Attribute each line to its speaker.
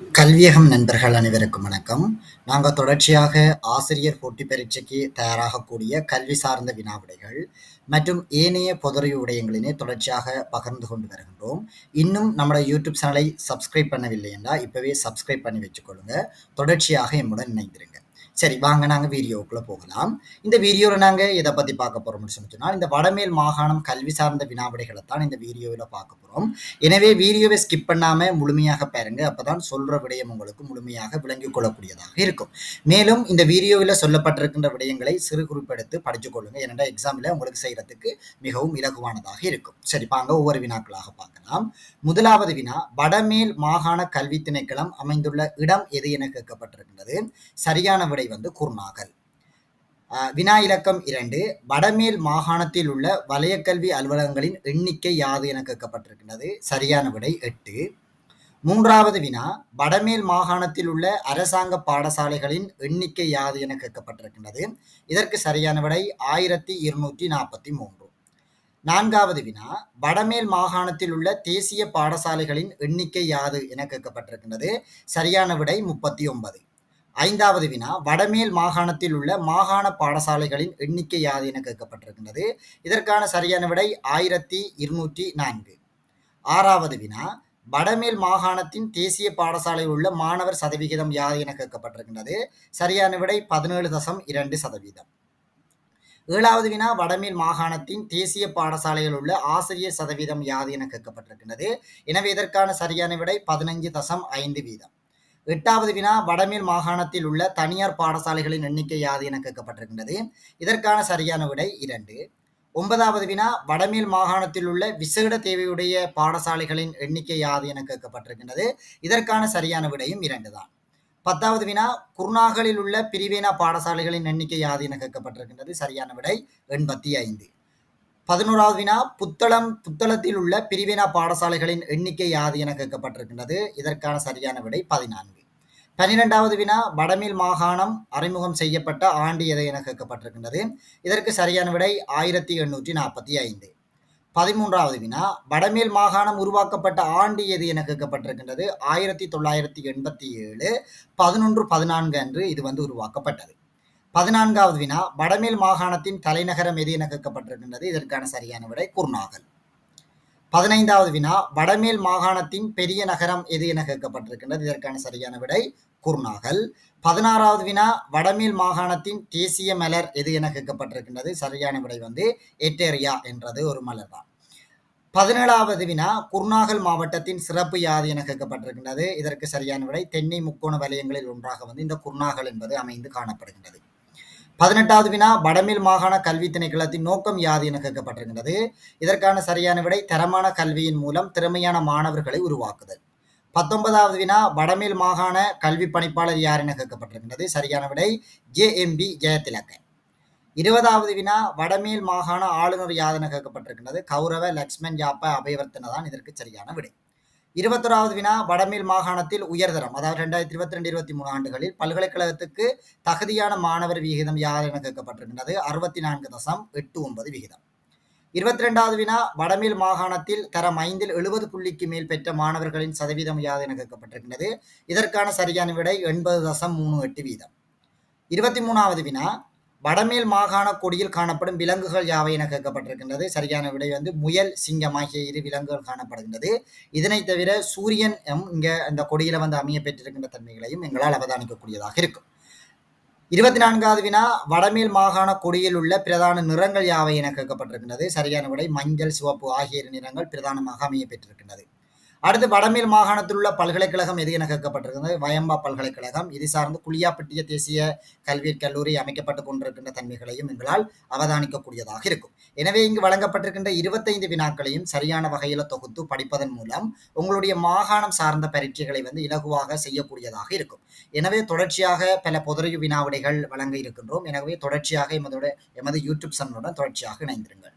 Speaker 1: கல்வியகம் நண்பர்கள் அனைவருக்கும் வணக்கம். நாங்கள் தொடர்ச்சியாக ஆசிரியர் போட்டி பரீட்சைக்கு தயாராகக்கூடிய கல்வி சார்ந்த வினாவிடைகள் மற்றும் ஏனைய பொதறிவு விடயங்களினை தொடர்ச்சியாக பகிர்ந்து கொண்டு வருகின்றோம். இன்னும் நம்மளோட யூடியூப் சேனலை சப்ஸ்கிரைப் பண்ணவில்லை என்றால் இப்போவே சப்ஸ்கிரைப் பண்ணி வச்சுக்கொள்ளுங்க. தொடர்ச்சியாக எம்முடன் இணைந்திருங்க சரி வாங்க நாங்கள் வீடியோவுக்குள்ளே போகலாம். இந்த வீடியோவில் நாங்கள் இதை பற்றி பார்க்க போகிறோம்னு சொன்னால் இந்த வடமேல் மாகாணம் கல்வி சார்ந்த வினாவிடைகளை தான் இந்த வீடியோவில் பார்க்க போகிறோம் எனவே வீடியோவை ஸ்கிப் பண்ணாமல் முழுமையாக பாருங்க. அப்போ தான் சொல்கிற விடயம் உங்களுக்கு முழுமையாக விளங்கிக் கொள்ளக்கூடியதாக இருக்கும். மேலும் இந்த வீடியோவில் சொல்லப்பட்டிருக்கின்ற விடயங்களை சிறு குறிப்பெடுத்து படித்து கொள்ளுங்கள் ஏனென்றா எக்ஸாமில் உங்களுக்கு செய்கிறதுக்கு மிகவும் இலகுவானதாக இருக்கும். சரி வாங்க ஒவ்வொரு வினாக்களாக பார்க்கலாம். முதலாவது வினா வடமேல் மாகாண கல்வி திணைக்களம் அமைந்துள்ள இடம் எது என கேட்கப்பட்டிருக்கின்றது. சரியான விடை வந்து குர்நாகல் வினா இலக்கம் இரண்டு. வடமேல் மாகாணத்தில் உள்ள வலயக்கல்வி அலுவலகங்களின் எண்ணிக்கை யாது என கேட்கப்பட்டிருக்கின்றது. சரியான விடை எட்டு. மூன்றாவது வினா வடமேல் மாகாணத்தில் உள்ள அரசாங்க பாடசாலைகளின் எண்ணிக்கை யாது என கேட்கப்பட்டிருக்கின்றது. இதற்கு சரியான விடை ஆயிரத்தி இருநூற்றி நாற்பத்தி மூன்று. நான்காவது வினா வடமேல் மாகாணத்தில் உள்ள தேசிய பாடசாலைகளின் எண்ணிக்கை யாது என கேட்கப்பட்டிருக்கின்றது. சரியான விடை முப்பத்தி ஒன்பது. ஐந்தாவது வினா வடமேல் மாகாணத்தில் உள்ள மாகாண பாடசாலைகளின் எண்ணிக்கை யாது என கேட்கப்பட்டிருக்கின்றது. இதற்கான சரியான விடை ஆயிரத்தி இருநூற்றி நான்கு. ஆறாவது வினா வடமேல் மாகாணத்தின் தேசிய பாடசாலையில் உள்ள மாணவர் சதவிகிதம் யாது என கேட்கப்பட்டிருக்கின்றது. சரியான விடை பதினேழு தசம் இரண்டு சதவீதம். ஏழாவது வினா வடமேல் மாகாணத்தின் தேசிய பாடசாலையில் உள்ள ஆசிரியர் சதவீதம் யாது என கேட்கப்பட்டிருக்கின்றது. எனவே இதற்கான சரியான விடை பதினைஞ்சு தசம் ஐந்து வீதம். எட்டாவது வினா வடமேல் மாகாணத்தில் உள்ள தனியார் பாடசாலைகளின் எண்ணிக்கை யாது என கேட்கப்பட்டிருக்கின்றது. இதற்கான சரியான விடை இரண்டு. ஒன்பதாவது வினா வடமேல் மாகாணத்தில் உள்ள விசேட தேவையுடைய பாடசாலைகளின் எண்ணிக்கை யாது என கேட்கப்பட்டிருக்கின்றது. இதற்கான சரியான விடையும் இரண்டு தான். பத்தாவது வினா குருநாகலில் உள்ள பிரிவேனா பாடசாலைகளின் எண்ணிக்கை யாது என கேட்கப்பட்டிருக்கின்றது. சரியான விடை எண்பத்தி ஐந்து. பதினோராவது வினா புத்தளம் புத்தளத்தில் உள்ள பிரிவினா பாடசாலைகளின் எண்ணிக்கை யாது என கேட்கப்பட்டிருக்கின்றது. இதற்கான சரியான விடை பதினான்கு. பன்னிரெண்டாவது வினா வடமேல் மாகாணம் அறிமுகம் செய்யப்பட்ட ஆண்டு எதை என கேட்கப்பட்டிருக்கின்றது? இதற்கு சரியான விடை ஆயிரத்தி எண்ணூற்றி நாற்பத்தி ஐந்து. பதிமூன்றாவது வினா வடமேல் மாகாணம் உருவாக்கப்பட்ட ஆண்டு எது என கேட்கப்பட்டிருக்கின்றது? ஆயிரத்தி தொள்ளாயிரத்தி எண்பத்தி ஏழு பதினொன்று பதினான்கு அன்று இது வந்து உருவாக்கப்பட்டது. பதினான்காவது வினா வடமேல் மாகாணத்தின் தலைநகரம் எது என கேட்கப்பட்டிருக்கின்றது? இதற்கான சரியான விடை குர்நாகல். பதினைந்தாவது வினா வடமேல் மாகாணத்தின் பெரிய நகரம் எது என கேட்கப்பட்டிருக்கின்றது. இதற்கான சரியான விடை குர்நாகல். பதினாறாவது வினா வடமேல் மாகாணத்தின் தேசிய மலர் எது என கேட்கப்பட்டிருக்கின்றது. சரியான விடை வந்து எட்டேரியா என்றது ஒரு மலர் தான். பதினேழாவது வினா குர்நாகல் மாவட்டத்தின் சிறப்பு யாது என கேட்கப்பட்டிருக்கின்றது. இதற்கு சரியான விடை தென்னை முக்கோண வலயங்களில் ஒன்றாக வந்து இந்த குர்நாகல் என்பது அமைந்து காணப்படுகின்றது. பதினெட்டாவது வினா வடமேல் மாகாண கல்வி திணைக்களத்தின் நோக்கம் யாது என கேட்கப்பட்டிருக்கிறது இதற்கான சரியான விடை தரமான கல்வியின் மூலம் திறமையான மாணவர்களை உருவாக்குதல். பத்தொன்பதாவது வினா வடமேல் மாகாண கல்வி பணிப்பாளர் யார் என கேட்கப்பட்டிருக்கிறது சரியான விடை ஜே எம் பி ஜெயதிலகன். இருபதாவது வினா வடமேல் மாகாண ஆளுநர் யாது என கௌரவ லக்ஷ்மண் யாப்ப அபயவர்த்தன தான் இதற்கு சரியான விடை. இருபத்தொராவது வினா வடமேல் மாகாணத்தில் உயர்தரம் அதாவது ரெண்டாயிரத்தி இருபத்தி ரெண்டு இருபத்தி மூணு ஆண்டுகளில் பல்கலைக்கழகத்துக்கு தகுதியான மாணவர் விகிதம் யார் என கேட்கப்பட்டிருக்கின்றது? அறுபத்தி நான்கு தசம் எட்டு ஒன்பது விகிதம். இருபத்தி ரெண்டாவது வினா வடமேல் மாகாணத்தில் தரம் ஐந்தில் எழுபது புள்ளிக்கு மேல் பெற்ற மாணவர்களின் சதவீதம் யாது என கேட்கப்பட்டிருக்கின்றது? இதற்கான சரியான விடை எண்பது தசம் மூணு எட்டு வீதம். இருபத்தி மூணாவது வினா வடமேல் மாகாண கொடியில் காணப்படும் விலங்குகள் யாவை என கேட்கப்பட்டிருக்கின்றது? சரியான விடை வந்து முயல் சிங்கம் ஆகிய இரு விலங்குகள் காணப்படுகின்றது. இதனை தவிர சூரியன் இங்க அந்த கொடியில வந்து அமைய பெற்றிருக்கின்ற தன்மைகளையும் எங்களால் அவதானிக்கக்கூடியதாக இருக்கும். இருபத்தி நான்காவது வினா வடமேல் மாகாண கொடியில் உள்ள பிரதான நிறங்கள் யாவை என கேட்கப்பட்டிருக்கின்றது? சரியான விடை மஞ்சள் சிவப்பு ஆகிய நிறங்கள் பிரதானமாக அமைய பெற்றிருக்கின்றது. அடுத்து வடமேல் மாகாணத்தில் உள்ள பல்கலைக்கழகம் எது என கேட்கப்பட்டிருக்கிறது? வயம்பா பல்கலைக்கழகம். இது சார்ந்து குளியாப்பட்டிய தேசிய கல்வி கல்லூரி அமைக்கப்பட்டு கொண்டிருக்கின்ற தன்மைகளையும் எங்களால் அவதானிக்கக்கூடியதாக இருக்கும். எனவே இங்கு வழங்கப்பட்டிருக்கின்ற இருபத்தைந்து வினாக்களையும் சரியான வகையில் தொகுத்து படிப்பதன் மூலம் உங்களுடைய மாகாணம் சார்ந்த பரீட்சைகளை வந்து இலகுவாக செய்யக்கூடியதாக இருக்கும். எனவே தொடர்ச்சியாக பல பொதறிவு வினாவிடைகள் வழங்க இருக்கின்றோம். எனவே தொடர்ச்சியாக எமதோட எமது யூடியூப் சேனலுடன் தொடர்ச்சியாக இணைந்திருங்கள்.